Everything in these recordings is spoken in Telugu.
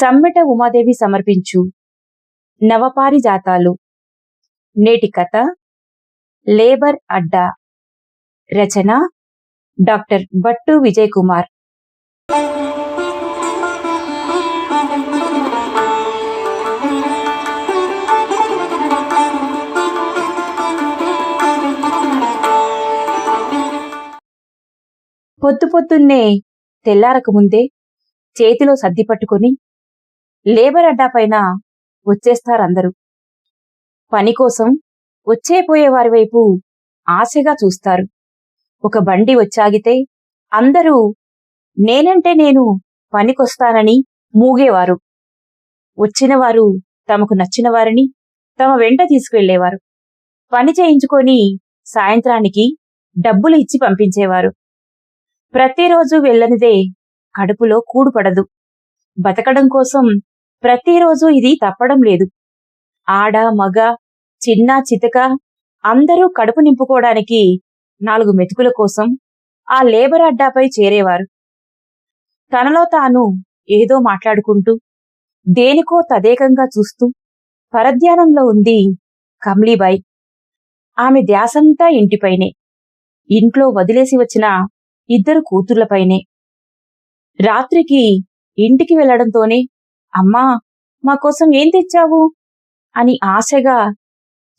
సమ్మెట ఉమాదేవి సమర్పించు. నవపారిజాతాలు. నేటి కథ. లేబర్ అడ్డా. రచన. డాక్టర్ భట్టు విజయ్ కుమార్ పొద్దు పొద్దున్నే తెల్లారక ముందే చేతిలో సర్ది పట్టుకొని లేబర్ అడ్డా పైన వచ్చేస్తారందరూ. పని కోసం వచ్చే పోయే వారి వైపు ఆశగా చూస్తారు. ఒక బండి వచ్చాగితే అందరూ నేనంటే నేను పనికొస్తానని మూగేవారు. వచ్చినవారు తమకు నచ్చిన వారిని తమ వెంట తీసుకువెళ్ళేవారు పని చేయించుకొని సాయంత్రానికి డబ్బులు ఇచ్చి పంపించేవారు. ప్రతిరోజు వెళ్ళనిదే కడుపులో కూడుపడదు బతకడం కోసం ప్రతిరోజు ఇది తప్పడం లేదు. ఆడ మగ చిన్న చితక అందరూ కడుపు నింపుకోవడానికి నాలుగు మెతుకుల కోసం ఆ లేబర్ అడ్డాపై చేరేవారు. తనలో తాను ఏదో మాట్లాడుకుంటూ దేనికో తదేకంగా చూస్తూ పరధ్యానంలో ఉంది కమ్లీబాయి. ఆమె ధ్యాసంతా ఇంటిపైనే ఇంట్లో వదిలేసి వచ్చిన ఇద్దరు కూతుర్లపైనే. రాత్రికి ఇంటికి వెళ్ళడంతోనే అమ్మా మా కోసం ఏం తెచ్చావు? అని ఆశగా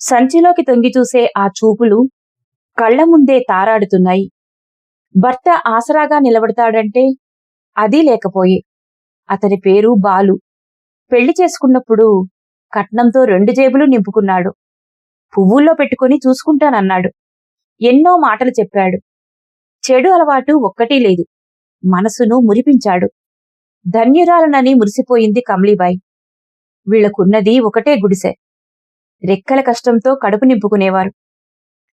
సంచిలోకి తొంగి చూసే ఆ చూపులు కళ్ళ ముందే తారాడుతున్నాయి. భర్త ఆసరాగా నిలబడతాడంటే అది లేకపోయే. అతని పేరు బాలు. పెళ్ళి చేసుకున్నప్పుడు కట్నంతో రెండు జేబులు నింపుకున్నాడు. పువ్వుల్లో పెట్టుకుని చూసుకుంటానన్నాడు. ఎన్నో మాటలు చెప్పాడు. చెడు అలవాటు ఒక్కటీ లేదు. మనసును మురిపించాడు. ధన్యురాలనని మురిసిపోయింది కమ్లీబాయి. వీళ్ళకున్నది ఒకటే గుడిసె. రెక్కల కష్టంతో కడుపు నింపుకునేవారు.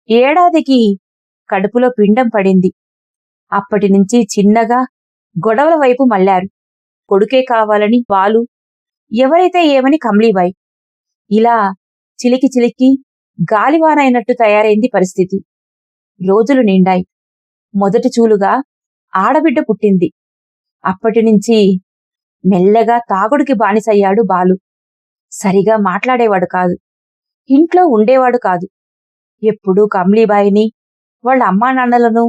ఏడాదికి కడుపులో పిండం పడింది. అప్పటినుంచి చిన్నగా గొడవల వైపు మళ్ళారు కొడుకే కావాలని పాలు ఎవరైతే ఏమని కమ్లీబాయి. ఇలా చిలికి చిలికి గాలివానైనట్టు తయారైంది పరిస్థితి. రోజులు నిండాయి. మొదటి చూలుగా ఆడబిడ్డ పుట్టింది. అప్పటినుంచి మెల్లగా తాగుడికి బానిసయ్యాడు బాలు. సరిగా మాట్లాడేవాడు కాదు. ఇంట్లో ఉండేవాడు కాదు. ఎప్పుడూ కమ్లీబాయిని వాళ్ళ అమ్మా నాన్నలను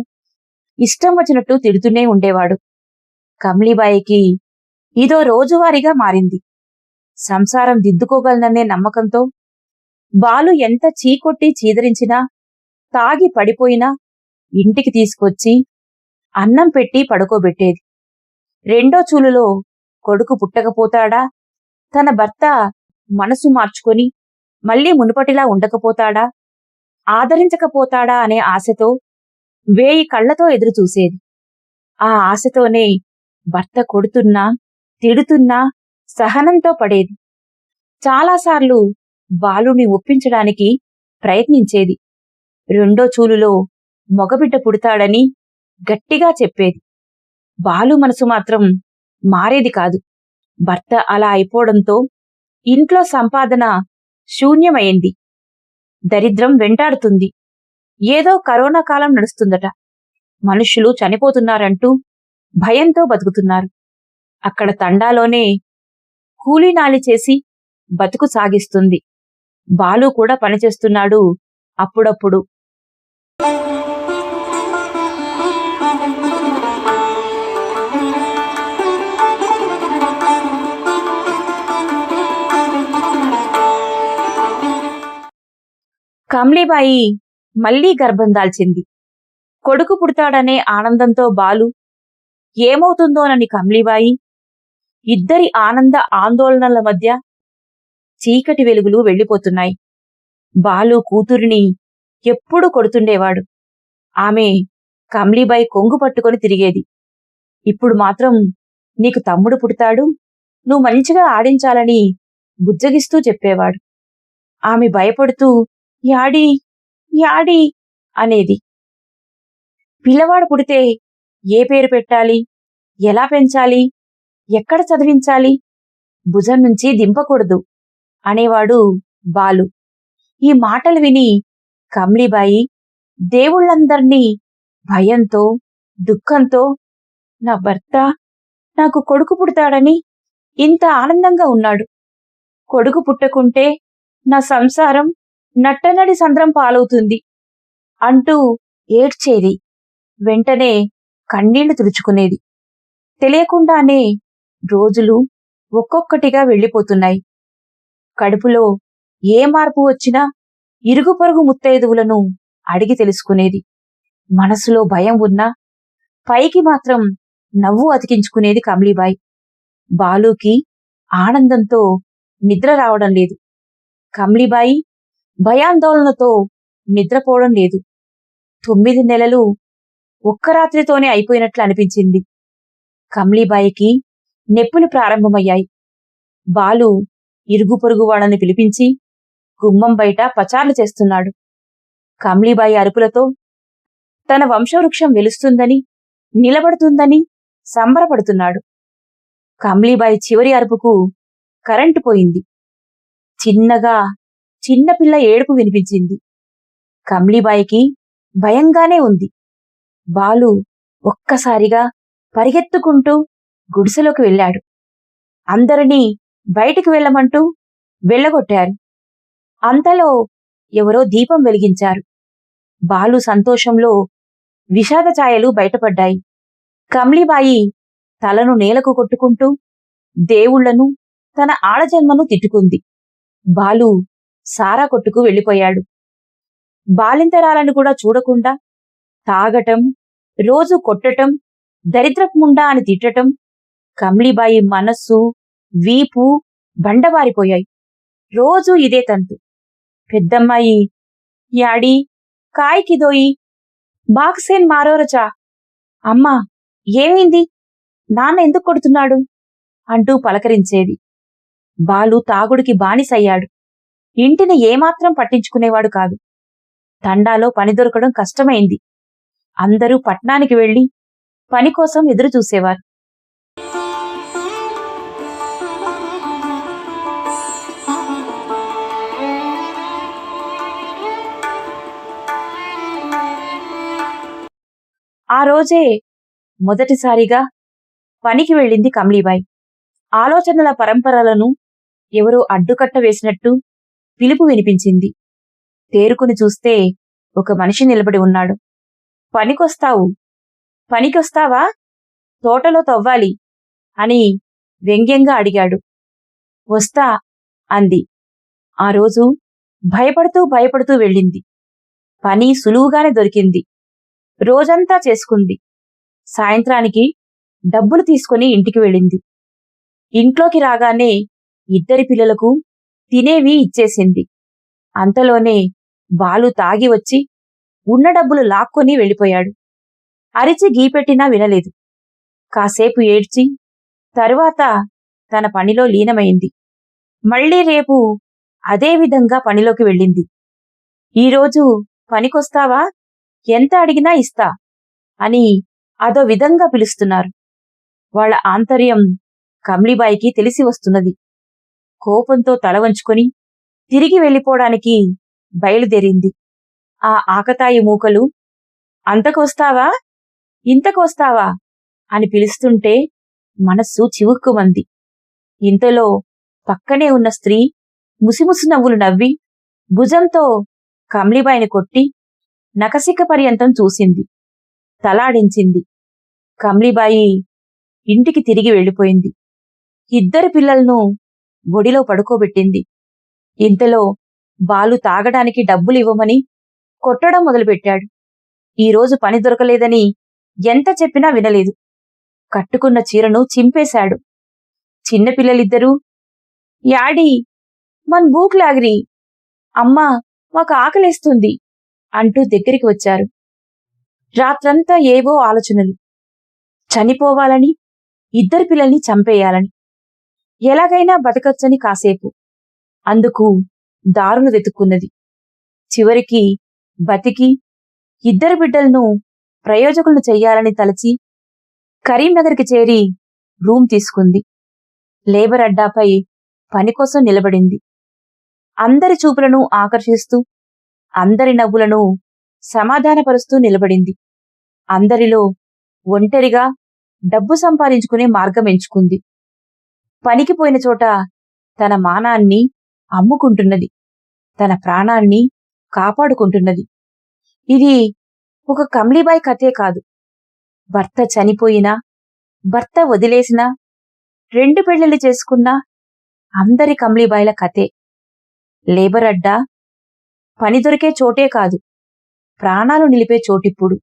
ఇష్టం వచ్చినట్టు తిడుతూనే ఉండేవాడు. కమ్లీబాయికి ఇదో రోజువారీగా మారింది. సంసారం దిద్దుకోగలననే నమ్మకంతో బాలు ఎంత చీకొట్టి చీదరించినా తాగి పడిపోయినా ఇంటికి తీసుకొచ్చి అన్నం పెట్టి పడుకోబెట్టేది. రెండో చూలులో కొడుకు పుట్టకపోతాడా? తన భర్త మనసు మార్చుకొని మళ్ళీ మునుపటిలా ఉండకపోతాడా? ఆదరించకపోతాడా అనే ఆశతో వేయి కళ్ళతో ఎదురుచూసేది. ఆ ఆశతోనే భర్త కొడుతున్నా తిడుతున్నా సహనంతో పడేది. చాలాసార్లు బాలుని ఒప్పించడానికి ప్రయత్నించేది. రెండో చూలులో మగబిడ్డ పుడతాడని గట్టిగా చెప్పేది. బాలు మనసు మాత్రం మారేది కాదు. భర్త అలా అయిపోవడంతో ఇంట్లో సంపాదన శూన్యమైంది. దరిద్రం వెంటాడుతుంది. ఏదో కరోనా కాలం నడుస్తుందట. మనుషులు చనిపోతున్నారంటూ భయంతో బతుకుతున్నారు. అక్కడ తండాలోనే కూలీనాలి చేసి బతుకు సాగిస్తుంది. బాలు కూడా పనిచేస్తున్నాడు అప్పుడప్పుడు. కమ్లీబాయి మళ్ళీ గర్భం దాల్చింది. కొడుకు పుడతాడనే ఆనందంతో బాలు ఏమవుతుందోనని కమ్లీబాయి ఇద్దరి ఆనంద ఆందోళనల మధ్య చీకటి వెలుగులు వెళ్ళిపోతున్నాయి. బాలు కూతురిని ఎప్పుడు కొడుతుండేవాడు. ఆమె కమ్లీబాయి కొంగు పట్టుకొని తిరిగేది. ఇప్పుడు మాత్రం నీకు తమ్ముడు పుడతాడు నువ్వు మంచిగా ఆడించాలని బుజ్జగిస్తూ చెప్పేవాడు. ఆమె భయపడుతూ యాడి యాడి అనేది. పిల్లవాడు పుడితే ఏ పేరు పెట్టాలి? ఎలా పెంచాలి? ఎక్కడ చదివించాలి? భుజం నుంచి దింపకూడదు అనేవాడు బాలు. ఈ మాటలు విని కమ్లీబాయి దేవుళ్ళందర్నీ భయంతో దుఃఖంతో నా భర్త నాకు కొడుకు పుడతాడని ఇంత ఆనందంగా ఉన్నాడు. కొడుకు పుట్టకుంటే నా సంసారం నట్టనడి సంద్రం పాలవుతుంది. అంటూ ఏడ్చేది. వెంటనే కన్నీళ్ళు తుడుచుకునేది. తెలియకుండానే రోజులు ఒక్కొక్కటిగా వెళ్ళిపోతున్నాయి. కడుపులో ఏ మార్పు వచ్చినా ఇరుగు పొరుగు ముత్తైదువులను అడిగి తెలుసుకునేది. మనసులో భయం ఉన్నా పైకి మాత్రం నవ్వు అతికించుకునేది కమలీబాయి. బాలుకి ఆనందంతో నిద్ర రావడం లేదు. కమలీబాయి భయాందోళనతో నిద్రపోవడం లేదు. తొమ్మిది నెలలు ఒక్క రాత్రితోనే అయిపోయినట్లు అనిపించింది. కమ్లీబాయికి నెప్పులు ప్రారంభమయ్యాయి. బాలు ఇరుగు పొరుగు వాళ్ళని పిలిపించి గుమ్మం బయట పచార్లు చేస్తున్నాడు. కమ్లీబాయి అరుపులతో తన వంశవృక్షం వెలుస్తుందని నిలబడుతుందని సంబరపడుతున్నాడు. కమ్లీబాయి చివరి అరుపుకు కరెంటు పోయింది. చిన్నగా చిన్నపిల్ల ఏడుపు వినిపించింది. కమ్లీబాయికి భయంగానే ఉంది. బాలు ఒక్కసారిగా పరిగెత్తుకుంటూ గుడిసెలోకి వెళ్ళాడు. అందరినీ బయటికి వెళ్ళమంటూ వెళ్ళగొట్టారు. అంతలో ఎవరో దీపం వెలిగించారు. బాలు సంతోషంలో విషాద ఛాయలు బయటపడ్డాయి. కమ్లీబాయి తలను నేలకు కొట్టుకుంటూ దేవుళ్ళను తన ఆడజన్మను తిట్టుకుంది. బాలు సారా కొట్టుకు వెళ్ళిపోయాడు. బాలింతరాలను కూడా చూడకుండా తాగటం రోజు కొట్టటం దరిద్రపుముండా అని తిట్టటం కమ్లీబాయి మనస్సు వీపు బండబారిపోయాయి. రోజూ ఇదే తంతు. పెద్దమ్మాయి యాడి కాయికిదోయి బాక్సేన్ మారోరచా అమ్మా ఏమైంది? నాన్న ఎందుకు కొడుతున్నాడు? అంటూ పలకరించేది. బాలు తాగుడికి బానిసయ్యాడు. ఇంటిని ఏమాత్రం పట్టించుకునేవాడు కాదు. తండాలో పని దొరకడం కష్టమైంది. అందరూ పట్నానికి వెళ్ళి పని కోసం ఎదురు చూసేవారు ఆ రోజే మొదటిసారిగా పనికి వెళ్ళింది కమలీబాయి. ఆలోచనల పరంపరలను ఎవరో అడ్డుకట్ట వేసినట్టు పిలుపు వినిపించింది. తేరుకుని చూస్తే ఒక మనిషి నిలబడి ఉన్నాడు. పనికొస్తావు. పనికొస్తావా? తోటలో తవ్వాలి అని వ్యంగ్యంగా అడిగాడు. వస్తా అంది. ఆ రోజు భయపడుతూ భయపడుతూ వెళ్ళింది. పని సులువుగానే దొరికింది. రోజంతా చేసుకుంది. సాయంత్రానికి డబ్బులు తీసుకుని ఇంటికి వెళ్ళింది. ఇంట్లోకి రాగానే ఇద్దరి పిల్లలకు తినేవి ఇచ్చేసింది. అంతలోనే బాలు తాగి వచ్చి ఉన్న డబ్బులు లాక్కొని వెళ్ళిపోయాడు. అరిచి గీపెట్టినా వినలేదు. కాసేపు ఏడ్చి తరువాత తన పనిలో లీనమైంది. మళ్ళీ రేపు అదే విధంగా పనిలోకి వెళ్ళింది. ఈరోజు పనికొస్తావా? ఎంత అడిగినా ఇస్తా అని అదో విధంగా పిలుస్తున్నారు. వాళ్ళ ఆంతర్యం కమ్లీబాయికి తెలిసి వస్తున్నది. కోపంతో తల వంచుకొని తిరిగి వెళ్ళిపోవడానికి బయలుదేరింది. ఆ ఆకతాయి మూకలు అంతకొస్తావా? ఇంతకొస్తావా? అని పిలుస్తుంటే మనస్సు చివుక్కుమంది. ఇంతలో పక్కనే ఉన్న స్త్రీ ముసిముసి నవ్వులు నవ్వి భుజంతో కమ్లిబాయిని కొట్టి నకసిక పర్యంతం చూసింది. తలాడించింది. కమ్లిబాయి ఇంటికి తిరిగి వెళ్ళిపోయింది. ఇద్దరు పిల్లలను ఒడిలో పడుకోబెట్టింది. ఇంతలో బాలు తాగడానికి డబ్బులు ఇవ్వమని కొట్టడం మొదలుపెట్టాడు. ఈరోజు పని దొరకలేదని ఎంత చెప్పినా వినలేదు. కట్టుకున్న చీరను చింపేశాడు. చిన్నపిల్లలిద్దరూ యాడి మన్ భూక్ లాగిరి. అమ్మా మాకు ఆకలేస్తుంది అంటూ దగ్గరికి వచ్చారు. రాత్రంతా ఏవో ఆలోచనలు. చనిపోవాలని ఇద్దరు పిల్లల్ని చంపేయాలని. ఎలాగైనా బతకచ్చని కాసేపు. అందుకు దారులు వెతుక్కున్నది. చివరికి బతికి ఇద్దరు బిడ్డలను ప్రయోజకులను చెయ్యాలని తలచి కరీంనగర్కి చేరి రూమ్ తీసుకుంది. లేబర్ అడ్డాపై పని కోసం నిలబడింది. అందరి చూపులను ఆకర్షిస్తూ అందరి నవ్వులను సమాధానపరుస్తూ నిలబడింది. అందరిలో ఒంటరిగా డబ్బు సంపాదించుకునే మార్గం ఎంచుకుంది. పనికి పోయిన చోట తన మానాన్ని అమ్ముకుంటున్నది. తన ప్రాణాన్ని కాపాడుకుంటున్నది. ఇది ఒక కమ్లీబాయి కథే కాదు. భర్త చనిపోయినా భర్త వదిలేసినా రెండు పెళ్ళిళ్ళు చేసుకున్నా అందరి కమ్లీబాయిల కథే. లేబర్ అడ్డా పని దొరికే చోటే కాదు. ప్రాణాలు నిలిపే చోటిప్పుడు.